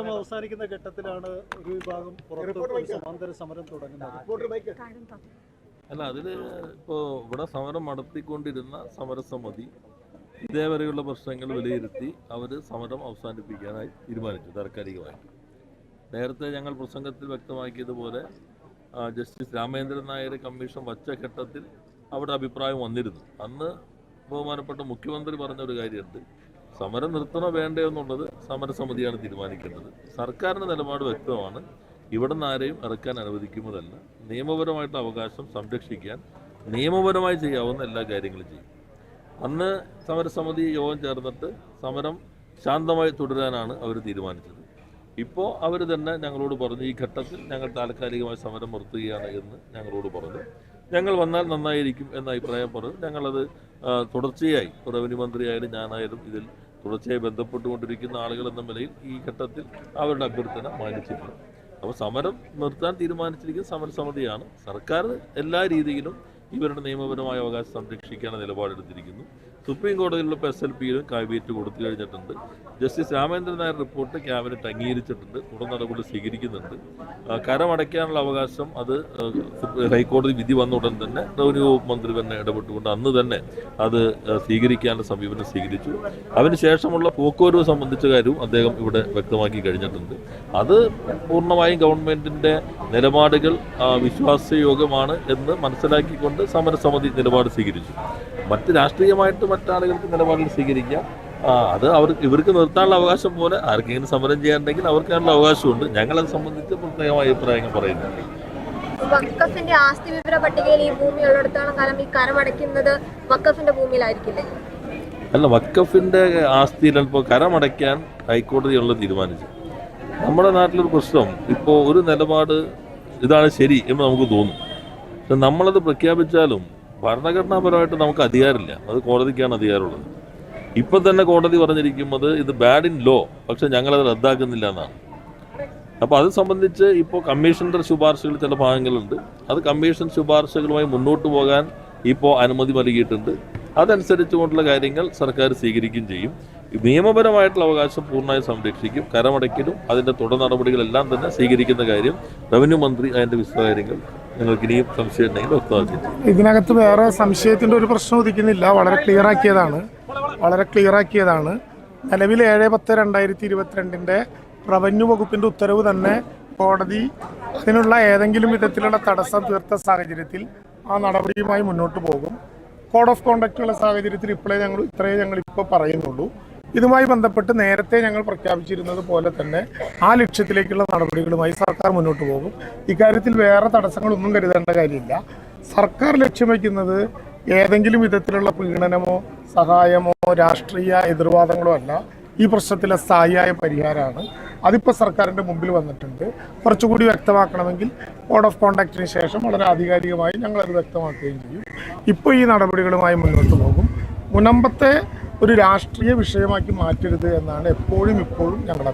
അവസാനിക്കുന്ന ഘട്ടത്തിലാണ് ഒരു വിഭാഗം സമാന്തര സമരം തുടങ്ങുന്നത്. അല്ല അതിൽ ഇപ്പോ ഇവിടെ സമരം നടത്തിക്കൊണ്ടിരുന്ന സമരസമിതി ഇതേവരെയുള്ള പ്രശ്നങ്ങൾ വിലയിരുത്തി അവർ സമരം അവസാനിപ്പിക്കാനായി തീരുമാനിച്ചു താൽക്കാലികമായി. നേരത്തെ ഞങ്ങൾ പ്രസംഗത്തിൽ വ്യക്തമാക്കിയതുപോലെ ജസ്റ്റിസ് രാമേന്ദ്രൻ നായർ കമ്മീഷൻ വച്ച ഘട്ടത്തിൽ അവിടെ അഭിപ്രായം വന്നിരുന്നു. അന്ന് ബഹുമാനപ്പെട്ട മുഖ്യമന്ത്രി പറഞ്ഞൊരു കാര്യമുണ്ട്. സമരം നിർത്തണോ വേണ്ടയോ എന്നുള്ളത് സമരസമിതിയാണ് തീരുമാനിക്കേണ്ടത് സർക്കാരിന്റെ നിലപാട് വ്യക്തമാണ്. ഇവിടെ നിന്ന് ആരെയും ഇറക്കാൻ അനുവദിക്കുന്നതല്ല. നിയമപരമായിട്ടുള്ള അവകാശം സംരക്ഷിക്കാൻ നിയമപരമായി ചെയ്യാവുന്ന എല്ലാ കാര്യങ്ങളും ചെയ്യും. അന്ന് സമരസമിതി യോഗം ചേർന്നിട്ട് സമരം ശാന്തമായി തുടരാനാണ് അവർ തീരുമാനിച്ചത്. ഇപ്പോൾ അവർ തന്നെ ഞങ്ങളോട് പറഞ്ഞു ഈ ഘട്ടത്തിൽ ഞങ്ങൾ താൽക്കാലികമായി സമരം നിർത്തുകയാണ് എന്ന് ഞങ്ങളോട് പറഞ്ഞു. ഞങ്ങൾ വന്നാൽ നന്നായിരിക്കും എന്ന അഭിപ്രായം പറഞ്ഞു. ഞങ്ങളത് തുടർച്ചയായി. റവന്യൂ മന്ത്രിയായാലും ഞാനായാലും ഇതിൽ തുടർച്ചയായി ബന്ധപ്പെട്ടുകൊണ്ടിരിക്കുന്ന ആളുകൾ എന്ന നിലയിൽ ഈ ഘട്ടത്തിൽ അവരുടെ അഭ്യർത്ഥന മാനിച്ചിട്ടുണ്ട് അപ്പോൾ സമരം നിർത്താൻ തീരുമാനിച്ചിരിക്കുന്ന സമരസമിതിയാണ് സർക്കാർ എല്ലാ രീതിയിലും ഇവരുടെ നിയമപരമായ അവകാശം സംരക്ഷിക്കാൻ നിലപാടെടുത്തിരിക്കുന്നു. സുപ്രീം കോടതിയിലുള്ള ഇപ്പോൾ എസ് എൽ പിയിലും കാവ്യറ്റ് കൊടുത്തു കഴിഞ്ഞിട്ടുണ്ട് justice Ramendran Nair report cabinet അംഗീകരിച്ചിട്ടുണ്ട് തുടർ നടപടി സ്വീകരിക്കുന്നുണ്ട്. കരമടയ്ക്കാനുള്ള അവകാശം അത് ഹൈക്കോടതി വിധി വന്ന ഉടൻ തന്നെ റവന്യൂ വകുപ്പ് മന്ത്രി തന്നെ ഇടപെട്ടുകൊണ്ട് അന്ന് തന്നെ അത് സ്വീകരിക്കാനുള്ള സമീപനം സ്വീകരിച്ചു. അതിനുശേഷമുള്ള പോക്കുവരവ് സംബന്ധിച്ച കാര്യവും അദ്ദേഹം ഇവിടെ വ്യക്തമാക്കി കഴിഞ്ഞിട്ടുണ്ട്. അത് പൂർണമായും ഗവൺമെന്റിന്റെ നിലപാടുകൾ വിശ്വാസയോഗ്യമാണ് എന്ന് മനസ്സിലാക്കിക്കൊണ്ട് സമരസമിതി നിലപാട് സ്വീകരിച്ചു. മറ്റ് രാഷ്ട്രീയമായിട്ട് മറ്റാളുകൾക്ക് നിലപാടുകൾ സ്വീകരിക്കാം. ആ, അത് അവർ ഇവർക്ക് നിർത്താനുള്ള അവകാശം പോലെ ആർക്കെങ്കിലും സമരം ചെയ്യാനുണ്ടെങ്കിൽ അവർക്ക് അതിനുള്ള അവകാശമുണ്ട്. ഞങ്ങളത് സംബന്ധിച്ച് പ്രത്യേകമായ അഭിപ്രായങ്ങൾ പറയുന്നുണ്ട് വക്കഫിന്റെ ആസ്തി വിവര പട്ടികയിൽ ഈ ഭൂമി ഉള്ളിടത്തോളം കാലം ഈ കരമടയ്ക്കുന്നത് വക്കഫിന്റെ ഭൂമിയിലായിരിക്കില്ലേ? അല്ല വക്കഫിന്റെ ആസ്തിയിൽ അല്പം കരമടയ്ക്കാൻ ഹൈക്കോടതിയുള്ള തീരുമാനിച്ചു. നമ്മുടെ നാട്ടിലൊരു പ്രശ്നം. ഇപ്പോൾ ഒരു നിലപാട് ഇതാണ് ശരി എന്ന് നമുക്ക് തോന്നും. പക്ഷെ നമ്മളത് പ്രഖ്യാപിച്ചാലും ഭരണഘടനാപരമായിട്ട് നമുക്ക് അധികാരമില്ല. അത് കോടതിക്കാണ് അധികാരമുള്ളത്. ഇപ്പം തന്നെ കോടതി പറഞ്ഞിരിക്കുന്നത് ഇത് ബാഡ് ഇൻ ലോ പക്ഷെ ഞങ്ങളത് റദ്ദാക്കുന്നില്ല എന്നാണ്. അപ്പോൾ അത് സംബന്ധിച്ച് ഇപ്പോൾ കമ്മീഷന്റെ ശുപാർശകൾ ചില ഭാഗങ്ങളുണ്ട്. അത് കമ്മീഷൻ ശുപാർശകളുമായി മുന്നോട്ട് പോകാൻ ഇപ്പോൾ അനുമതി നൽകിയിട്ടുണ്ട്. അതനുസരിച്ചുകൊണ്ടുള്ള കാര്യങ്ങൾ സർക്കാർ സ്വീകരിക്കുകയും ചെയ്യും. നിയമപരമായിട്ടുള്ള അവകാശം പൂർണമായി സംരക്ഷിക്കും കരമടയ്ക്കലും അതിന്റെ തുടർ നടപടികളെല്ലാം തന്നെ സ്വീകരിക്കുന്ന കാര്യം റവന്യൂ മന്ത്രി അതിന്റെ വിശദകാര്യങ്ങൾ ഇതിനകത്ത് വേറെ സംശയത്തിന്റെ ഒരു പ്രശ്നം ഉദിക്കുന്നില്ല. വളരെ ക്ലിയർ ആക്കിയതാണ്. വളരെ ക്ലിയർ ആക്കിയതാണ്. നിലവിൽ ഏഴ് പത്ത് രണ്ടായിരത്തി ഇരുപത്തിരണ്ടിന്റെ റവന്യൂ വകുപ്പിന്റെ ഉത്തരവ് തന്നെ കോടതി അതിനുള്ള ഏതെങ്കിലും വിധത്തിലുള്ള തടസ്സം തീർത്ത സാഹചര്യത്തിൽ ആ നടപടിയുമായി മുന്നോട്ട് പോകും. കോഡ് ഓഫ് കോണ്ടക്റ്റുള്ള സാഹചര്യത്തിൽ ഇപ്പോഴേ ഞങ്ങൾ ഇത്രയേ ഞങ്ങൾ ഇപ്പോൾ പറയുന്നുള്ളൂ. ഇതുമായി ബന്ധപ്പെട്ട് നേരത്തെ ഞങ്ങൾ പ്രഖ്യാപിച്ചിരുന്നത് പോലെ തന്നെ ആ ലക്ഷ്യത്തിലേക്കുള്ള നടപടികളുമായി സർക്കാർ മുന്നോട്ട് പോകും. ഇക്കാര്യത്തിൽ വേറെ തടസ്സങ്ങളൊന്നും കരുതേണ്ട കാര്യമില്ല. സർക്കാർ ലക്ഷ്യം വയ്ക്കുന്നത് ഏതെങ്കിലും വിധത്തിലുള്ള പീഡനമോ സഹായമോ രാഷ്ട്രീയ എതിർവാദങ്ങളോ അല്ല. ഈ പ്രശ്നത്തിലെ സ്ഥായിയായ പരിഹാരമാണ്. അതിപ്പോൾ സർക്കാരിന്റെ മുമ്പിൽ വന്നിട്ടുണ്ട്. കുറച്ചുകൂടി വ്യക്തമാക്കണമെങ്കിൽ കോഡ് ഓഫ് കോണ്ടാക്റ്റിന് ശേഷം വളരെ ആധികാരികമായി ഞങ്ങളത് വ്യക്തമാക്കുകയും ചെയ്യും. ഇപ്പോൾ ഈ നടപടികളുമായി മുന്നോട്ട് പോകും. മുനമ്പത്തെ ഒരു രാഷ്ട്രീയ വിഷയമാക്കി മാറ്റരുത് എന്നാണ് എപ്പോഴും ഇപ്പോഴും ഞങ്ങളുടെ